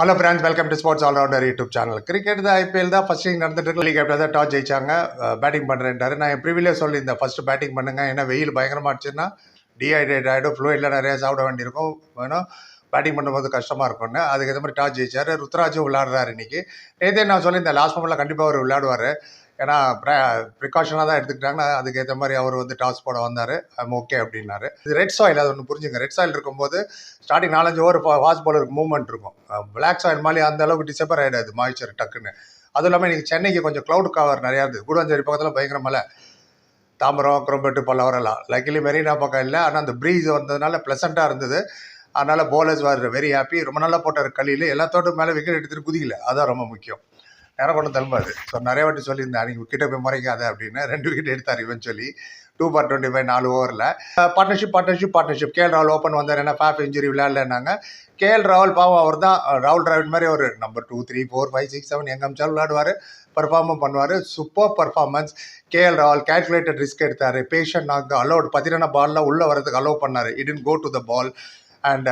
Hello friends welcome to sports allrounder YouTube channel cricket தான் IPL தான் first இங்கே நடந்துட்டு இருக்கு. லீக் தான் டாஸ் ஜெயிச்சாங்க. பேட்டிங் பண்ணுறேன்ட்டாரு நான் என் ப்ரிவிலே சொல்லியிருந்தேன். ஃபர்ஸ்ட் பேட்டிங் பண்ணுங்க. ஏன்னா வெயில் பயங்கரமாக இருந்துச்சுன்னா டீஹைட்ரேட் ஆகிடும் ஃப்ளூயிடில் நிறைய சாப்பிட வேண்டியிருக்கும். வேணும். பேட்டிங் பண்ணும்போது கஷ்டமாக இருக்கும்னு. அதுக்கு ஏற்ற மாதிரி டாஸ் ஜெயிச்சார். ருத்ராஜும் விளாடுறாரு இன்றைக்கி நேற்றே நான் சொல்லியிருந்தேன் லாஸ்ட் மொமெண்ட்டில் கண்டிப்பாக அவர் விளையாடுவார். ஏன்னா ப்ரிகாஷனாக தான் எடுத்துக்கிட்டாங்கன்னா அதுக்கேற்ற மாதிரி அவர் வந்து டாஸ் போட வந்தார். ஓகே அப்படின்னாரு. இது ரெட் சாயில் அது ஒன்று புரிஞ்சுங்க. ரெட் சாயில் இருக்கும்போது ஸ்டார்டிங் நாலஞ்சு ஓவர் ஃபாஸ்ட் பாலருக்கு மூவ்மெண்ட் இருக்கும். பிளாக் சாயில் மாதிரி அந்த அளவுக்கு டிசப்பர் ஆகிடாது மாய்ச்சர் டக்குன்னு. அதுவும் இல்லாமல் இன்றைக்கி சென்னைக்கு கொஞ்சம் க்ளவுட் கவர் நிறையா இருந்தது. கூடாஞ்சேரி பக்கத்தில் பயங்கர மழை. தாம்பரம் குரம்பெட்டு பல்லவரெல்லாம். லக்கிலி மெரினா பக்கம் இல்லை. ஆனால் அந்த ப்ரீஸ் வந்ததுனால ப்ளசண்ட்டாக இருந்தது. அதனால் போலர்ஸ் வார் வெரி ஹாப்பி ரொம்ப நல்லா போட்டார் கலியில் எல்லாத்தோட மேலே விக்கெட் எடுத்துகிட்டு குதிக்கல. அதான் ரொம்ப முக்கியம். நேரம் கொண்டு தள்ளுமாது ஸோ நிறைய வாட்டி சொல்லியிருந்தேன் அன்றைக்கி விக்கெட்டை போய் முறைக்காத அப்படின்னு. ரெண்டு விக்கெட் எடுத்தார் இவன் சொல்லி. டூ பார் டுவெண்ட்டி ஃபைவ் நாலு ஓவரில் partnership partnership partnership KL Rahul open வந்தார். என்ன ஃபேஃப் இன்ஜுரி விளையாடலன்னாங்க. கேஎல் ராகுல் பாவம் அவர் தான் ராகுல் டிராவிட் மாதிரி ஒரு number two three four five six seven எங்கே அமிச்சாலும் விளையாடுவார். பர்ஃபார்மும் பண்ணுவார். Super performance KL Rahul calculated risk எடுத்தார். பேஷண்ட் நாக்கு அலோட் பதினான பால்லாம் உள்ளே வரதுக்கு அலோவ் பண்ணார். இடன் go to the ball and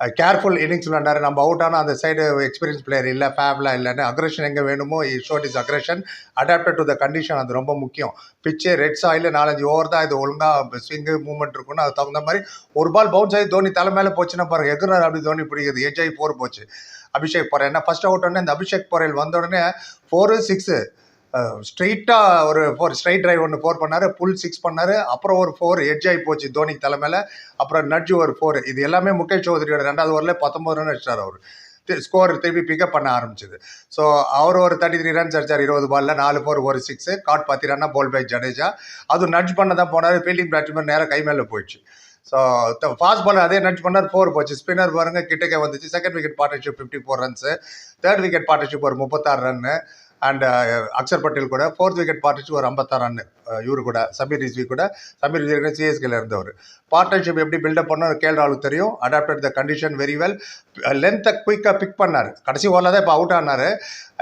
careful innings விளாண்டார் நம்ம அவுட் ஆனால் அந்த சைடு எக்ஸ்பீரியன்ஸ் பிளேயர் இல்லை ஃபேப்லாம் இல்லைன்னு அக்ரஷன் எங்கே வேணுமோ ஷோட் is aggression adapted to the condition அது ரொம்ப முக்கியம். பிச்சு ரெட் சாயில் நாலஞ்சு ஓவர் தான் இது ஒழுங்காக ஸ்விங்கு மூவ்மெண்ட் இருக்கும்னு அது தகுந்த மாதிரி ஒரு பால் பவுன்ஸ் ஆகி தோனி தலை மேலே போச்சுன்னா பாருங்கள் எகுனர் அப்படி தோனி பிடிக்குது எஜ் ஆகி ஃபோர் போச்சு. அபிஷேக் போகிறேன் ஏன்னா ஃபர்ஸ்ட் அவுட் உடனே இந்த அபிஷேக் போரையில் வந்த உடனே ஃபோரு சிக்ஸு ஸ்ட்ரெயிட்டாக ஒரு ஃபோர் ஸ்ட்ரைட் ட்ரைவ் ஒன்று ஃபோர் பண்ணார் புல் சிக்ஸ் பண்ணார் அப்புறம் ஒரு ஃபோர் எட்ஜ் ஆகி போச்சு தோனி தலைமையில் அப்புறம் நட்ஜு ஒரு ஃபோர் இது எல்லாமே முகேஷ் சௌத்ரியோட ரெண்டாவது ஓவரில் பத்தொம்பது ரன் அடிச்சார் அவர். ஸ்கோர் திருப்பி பிக்கப் பண்ண ஆரம்பிச்சது. ஸோ அவர் ஒரு தேர்ட்டி த்ரீ ரன்ஸ் அடிச்சார் இருபது பாலில் நாலு ஃபோர் ஒரு சிக்ஸு காட் பத்து ரன்னா போல் பை ஜடேஜா அது நட்ஜ் பண்ண தான் போனார் ஃபீல்டிங் பேட்ஸ்மேன் நேராக கை மேலே போயிடுச்சு. ஸோ ஃபாஸ்ட் பாலர் அதே நட்ஜ் பண்ணார் ஃபோர் போச்சு. ஸ்பின்னர் பாருங்க கிட்டக்கே வந்துச்சு. Second wicket partnership fifty four runs third wicket partnership ஒரு முப்பத்தாறு ரன்னு அண்ட் அக்ஷர் பட்டேல் கூட ஃபோர்த் விக்கெட் பார்த்துச்சு ஒரு ஐம்பத்தாறு ரன்னு இவரு கூட சமீர் ரிஸ்வி கூட. சமீர் ரிஸ்வி சிஎஸ்கேல இருந்தவர். பார்ட்னர்ஷிப் எப்படி பில்டப் பண்ணார் கேள் ஆளுக்கு தெரியும். Adapted the condition very well லென்த்தை குயிக்காக பிக் பண்ணார். கடைசி ஓவரில் தான் இப்போ அவுட் ஆனார்.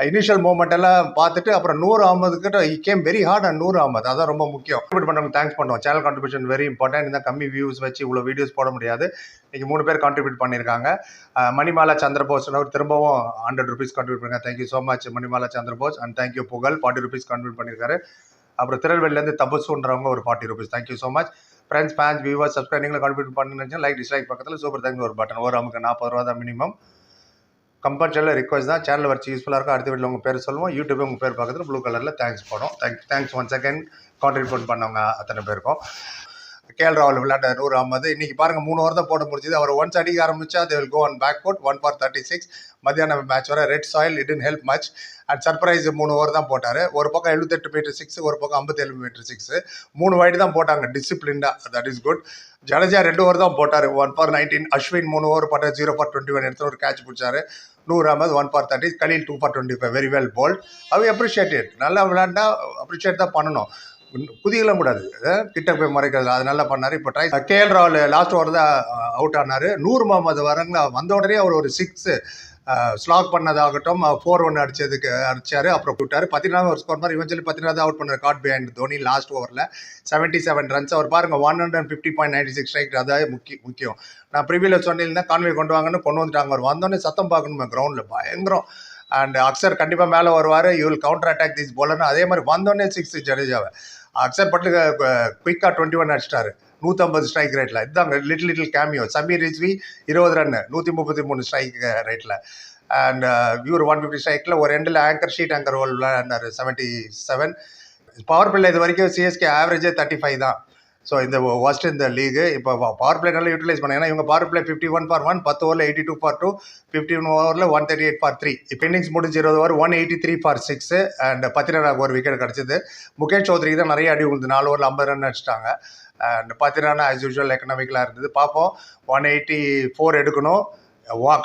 இனிஷியல் மூமெண்ட் எல்லாம் பார்த்துட்டு அப்புறம் நூறு அகமது கிட்ட இ came very hard and Noor Ahmad. அதான் ரொம்ப முக்கியம். கான்ட்ரிபியூட் பண்ணுறவங்க தேங்க்ஸ் பண்ணுவோம். சேனல் கான்ட்ரிபியூஷன் வெரி இம்பார்ட்டன்ட் இந்த கம்மி வியூஸ் வச்சு இவ்வளோ வீடியோஸ் போட முடியாது. இன்றைக்கி மூணு பேர் கான்ட்ரிபியூட் பண்ணியிருக்காங்க. மணிமாலா சந்திரபோஸ் அவர் திரும்பவும் ஹண்ட்ரட் ருபீஸ் கான்ட்ரிபியூட் பண்ணுங்க. Thank you so much Manimala Chandrabose. And thank you Pugazh. Forty rupees contribute பண்ணியிருக்காரு. அப்புறம் திருநெல்வேலிலேருந்து தபசுன்றவங்க ஒரு forty rupees thank you so much friends fans viewers சப்ஸ்கிரைபிங்கில் contribute பண்ணுன்னு லைக் டிஸ்லைக் பக்கத்தில் சூப்பர் தேங்க்ஸ் ஒரு பட்டன் ஒரு நமக்கு நாற்பது ரூபா தான் மினிமம் கம்பல்சரியில் ரிக்வஸ்ட் தான். சேனல் வச்சு யூஸ்ஃபுல்லாக இருக்கும். அடுத்த வீட்டில் உங்கள் பேர் சொல்லுவோம். யூடியூப் உங்கள் பேர் பக்கத்தில் ப்ளூ கலரில் தேங்க்ஸ் போடும் thank thanks one second contribute பண்ணவங்க அத்தனை பேருக்கும். கேஎல் ராகுல் விளையாட்ட நூறு ஐம்பது. இன்னைக்கு பாருங்க மூணு ஓவர் தான் போட முடிஞ்சது. அவர் ஒன்ஸ் அடிக்க ஆரம்பிச்சா they will go on back foot one for thirty six மத்தியானம் மேட்ச் வர red soil it in help much and surprise மூணு ஓவர் தான் போட்டார். ஒரு பக்கம் எழுபத்தெட்டு மீட்டர் சிக்ஸ் ஒரு பக்கம் ஐம்பத்தேழு மீட்டர் சிக்ஸ் மூணு வைடு தான் போட்டாங்க டிசிப்ளின்டா தட் இஸ் குட் ஜடேஜா ரெண்டு ஓவர் தான் போட்டார். ஒன் ஃபார் நைன்டீன் அஸ்வின் மூணு ஓவர் போட்டார். ஜீரோ ஃபார் டுவெண்ட்டி ஒன் எடுத்து ஒரு catch பிடிச்சாரு. Noor Ahmad one for thirty Khaleel two for twenty five very well bowled அவை அப்ரிஷியேட்டட் நல்லா விளையாண்டா அப்ரிஷியேட் தான் பண்ணணும். குதிக்கலாம் கூடாது. கிட்ட போய் மறைக்கிறது அது நல்லா பண்ணார். இப்போ try KL Rahul last over தான் அவுட் ஆனார். நூறு முகமது வரங்களா வந்த உடனே அவர் ஒரு சிக்ஸு ஸ்லாக் பண்ணதாகட்டும் ஃபோர் ஒன் அடிச்சதுக்கு அடிச்சார். அப்புறம் விட்டார் பதினாறு ஒரு ஸ்கோர் மாதிரி இவன் பதினாறு அவுட் பண்ணார் காட் பிஹைண்ட் தோனி லாஸ்ட் ஓவரில் செவன்ட்டி செவன் ரன்ஸ் அவர் பாருங்க one hundred fifty point ninety six strike அதாவது முக்கிய முக்கியம். நான் ப்ரிவியில் சொன்னீங்கன்னா கான்வே கொண்டு வாங்கன்னு கொண்டு வந்துட்டாங்க. அவர் வந்தோடனே சத்தம் பார்க்கணும் கிரவுண்டில் பயங்கரம். அண்ட் அக்சர் கண்டிப்பாக மேலே வருவார். You will counter attack this போலர்னு அதே மாதிரி வந்தோடனே சிக்ஸ் ஜடேஜாவை. அக்சர் பட்டு குயிக்காக டுவெண்ட்டி ஒன் அடிச்சிட்டாரு. நூற்றம்பது ஸ்ட்ரைக் ரேட்டில் இதுதாங்க little little cameo Sameer Rizvi இருபது ரன்னு நூற்றி முப்பத்தி மூணு ஸ்ட்ரைக் ரேட்டில் அண்ட் இவர் ஒன் ஃபிஃப்டி ஸ்ட்ரைக்கில் ஒரு ரெண்டில் ஆங்கர் ஷீட் ஆங்கர் ரோல் விளையாண்டார் செவன்ட்டி செவன் பவர் பிள்ளை இது வரைக்கும் சிஎஸ்கே ஆவரேஜே தேர்ட்டி ஃபைவ் தான். ஸோ இந்த ஒஸ்ட் இந்த லீகு இப்போ பவர் பிளே நல்லா யூட்டிலைஸ் பண்ணாங்க ஏன்னா இவங்க power play fifty one for one பத்து ஓவரில் eighty two for two fifty one ஓவரில் one thirty eight for three இப்போ இன்னிங்ஸ் முடிஞ்சு இருபது over one eighty three for six and பத்திரனாக்கு ஒரு விக்கெட் கிடச்சிது. முகேஷ் சௌத்ரிக்கு தான் நிறைய அடி விழுந்து நாலு ஓவரில் ஐம்பது ரன் அடிச்சிட்டாங்க. அண்ட் பத்திரனா ஆஸ் யூஷுவல் எக்கனாமிக்கலாக இருந்தது. பார்ப்போம். ஒன் எயிட்டி ஃபோர் எடுக்கணும்.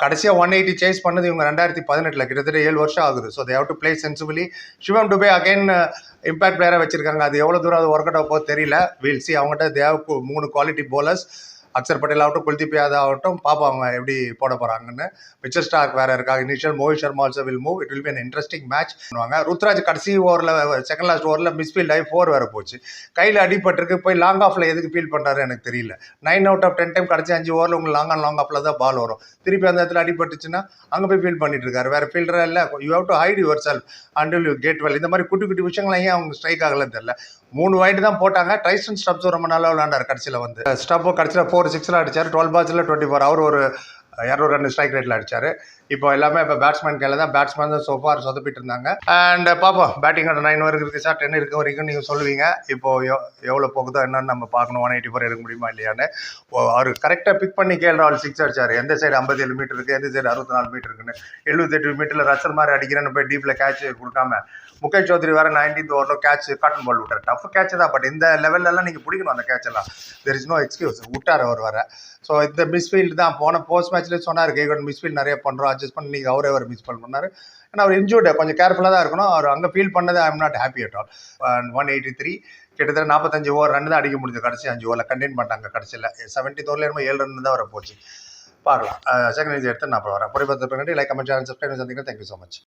கடைசியாக ஒன் எயிட்டி சேஸ் பண்ணது இவங்க ரெண்டாயிரத்தி பதினெட்டில். கிட்டத்தட்ட ஏழு வருஷம் ஆகுது. So they have to play sensibly Shivam Dube again impact பிளேயராக வச்சிருக்காங்க. அது எவ்வளோ தூரம் அது ஒர்க் அவுட் ஆக தெரியல. வீல் சி அவங்ககிட்ட தேவ் மூணு குவாலிட்டி போலர்ஸ் அக்சர் பட்டேல் ஆகட்டும் குல்தீப் யாதவ் ஆகட்டும் பார்ப்போம் அவங்க எப்படி போட போகிறாங்கன்னு பிக்சர் ஸ்டார்க் வேறு இருக்காங்க. Initial Mohit Sharma also will move it will be an interesting match பண்ணுவாங்க. ருத்ராஜ் கடைசி ஓவரில் செகண்ட் லாஸ்ட் ஓவரில் மிஸ்ஃபீல்ட் ஆகி ஃபோர் வேறு போச்சு. கையில் அடிபட்டிருக்கு. போய் லாங் ஆஃபில் எதுக்கு ஃபீல் பண்ணுறாரு எனக்கு தெரியல. Nine out of ten time கடைசி அஞ்சு ஓவரில் உங்களுக்கு லாங் ஆன் லாங் ஆஃபில் தான் பால் வரும். திருப்பி அந்த இடத்துல அடிபட்டுச்சுன்னா அங்கே போய் ஃபீல் பண்ணிட்டு இருக்காரு. வேறு ஃபீல்டராக இல்லை. You have to hide yourself until you get well இந்த மாதிரி குட்டி குட்டி விஷயங்கள் ஏன் அவங்க ஸ்ட்ரைக் ஆகலன்னு தெரியல. மூணு வைடு தான் போட்டாங்க. டைசன் ஸ்டப்ஸும் ரொம்ப நல்லா விளாண்டார் கடைசியில் வந்து. ஸ்டப்பும் கடைசியில் ஃபோர் சிக்ஸில் அடிச்சார். டுவெல் பால்ஸில் டுவெண்ட்டி ஃபோர் அவர் ஒரு இரநூறு ரன் ஸ்ட்ரைக் ரேட்டில் அடிச்சார். இப்போ எல்லாமே இப்போ பேட்ஸ்மேன் கையில் தான். பேட்ஸ்மேன் தான் சோஃபார் சொதப்பிட்டு இருந்தாங்க அண்ட் பார்ப்போம் பேட்டிங் ஆட நைன் வரைக்கும் இருக்குது சார் டென் இருக்க வரைக்கும் நீங்கள் சொல்லுவீங்க. இப்போ எவ் எவ்வளோ போகுதோ என்னன்னு நம்ம பார்க்கணும். ஒன் எயிட்டி ஃபோர் எடுக்க முடியுமா இல்லையான்னு. அவர் கரெக்டாக பிக் பண்ணி கேள்றாள் சிக்ஸ் அடிச்சார். எந்த சைடு ஐம்பத்தி ஏழு மீட்டர் இருக்குது எந்த சைடு அறுபத்தி நாலு மீட்டர் இருக்குன்னு எழுபத்தெட்டு மீட்டரில் ரச்சல் மாதிரி அடிக்கிறேன்னு போய் டீப்பில் கேட்ச் கொடுக்காம. முகேஷ் சௌத்ரி வேறு நைன்டீன்த் ஓவரில் கேட்ச் காட்டன் பால் விட்டார். டஃப் கேட்ச் தான் பட் இந்த லெவல்லலாம் நீங்கள் பிடிக்கணும் அந்த கேட்ச் எல்லாம். தெர் இஸ் நோ எக்ஸ்கியூஸ் விட்டார் அவர் வர ஸோ இந்த மிஸ்ஃபீல்டு தான் போன போஸ்ட் மேட்ச் மேட்ச்லேயே சொன்னார் கேகன் மிஸ்ஃபீல்ட் நிறைய பண்ணுறோம் அட்ஜஸ்ட் பண்ணி நீங்கள் அவரே அவர் மிஸ் பண்ணார். ஏன்னா அவர் இன்ஜூர்டு கொஞ்சம் கேர்ஃபுல்லாக தான் இருக்கணும். அவர் அங்கே ஃபீல் பண்ணது I am not happy at all one eighty three கிட்டத்தட்ட நாற்பத்தஞ்சு ஓவர் ரன் தான் அடிக்க முடிஞ்சது. கடைசி அஞ்சு ஓவரில் கண்டெயின் பண்ணிட்டாங்க கடைசியில். செவன்ட்டி தோரில் என்னமோ ஏழு ரன் தான் வர போச்சு. பார்க்கலாம். செகண்ட் எடுத்து நான் அப்புறம் வரேன். பொறிப்பத்து பின்னாடி லைக் கமெண்ட் சேனல் சப்ஸ்கிரைப் சந்திக்கிறேன். Thank you so much